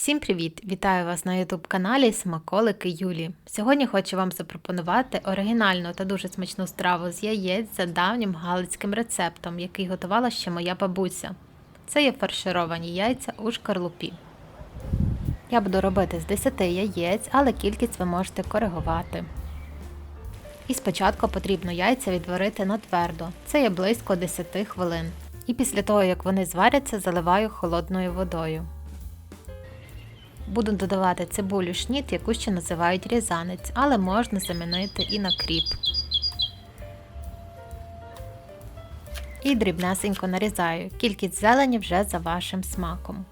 Всім привіт! Вітаю вас на YouTube каналі Смаколики Юлі. Сьогодні хочу вам запропонувати оригінальну та дуже смачну страву з яєць за давнім галицьким рецептом, який готувала ще моя бабуся. Це є фаршировані яйця у шкарлупі. Я буду робити з 10 яєць, але кількість ви можете коригувати. І спочатку потрібно яйця відварити на твердо, це є близько 10 хвилин. І після того, як вони зваряться, заливаю холодною водою. Буду додавати цибулю шніт, яку ще називають різанець, але можна замінити і на кріп. І дрібнесенько нарізаю. Кількість зелені вже за вашим смаком.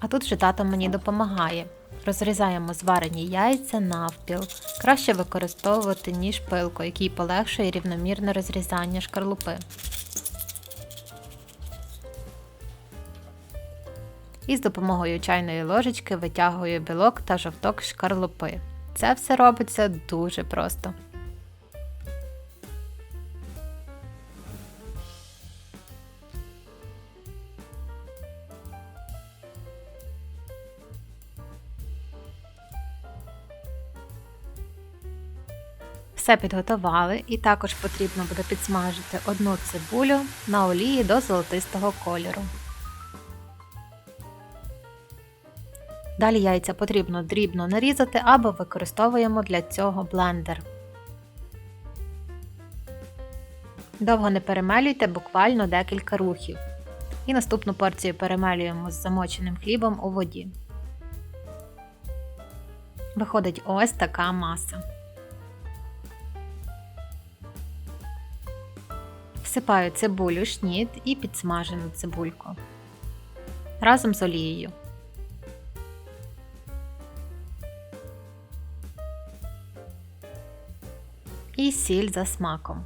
А тут вже тато мені допомагає. Розрізаємо зварені яйця навпіл. Краще використовувати ніж пилку, який полегшує рівномірне розрізання шкарлупи. І з допомогою чайної ложечки витягую білок та жовток шкарлупи. Це все робиться дуже просто. Все підготували і також потрібно буде підсмажити одну цибулю на олії до золотистого кольору. Далі яйця потрібно дрібно нарізати або використовуємо для цього блендер. Довго не перемелюйте буквально декілька рухів. І наступну порцію перемелюємо з замоченим хлібом у воді. Виходить ось така маса. Всипаю цибулю шніт і підсмажену цибульку разом з олією. І сіль за смаком.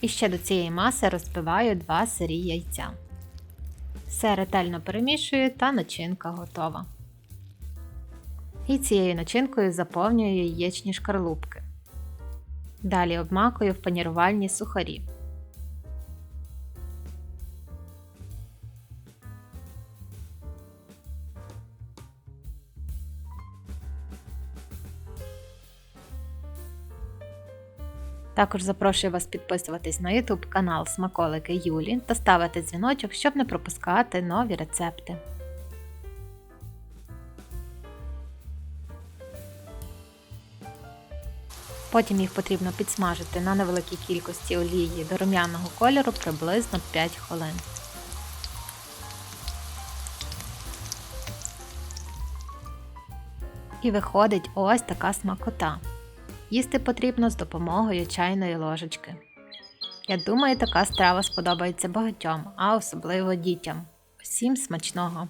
І ще до цієї маси розбиваю два сирі яйця. Все ретельно перемішую та начинка готова. І цією начинкою заповнюю яєчні шкарлупки. Далі обмакую в панірувальні сухарі. Також запрошую вас підписуватись на YouTube канал Смаколики Юлі та ставити дзвіночок, щоб не пропускати нові рецепти. Потім їх потрібно підсмажити на невеликій кількості олії до рум'яного кольору приблизно 5 хвилин. І виходить ось така смакота. Їсти потрібно з допомогою чайної ложечки. Я думаю, така страва сподобається багатьом, а особливо дітям. Усім смачного!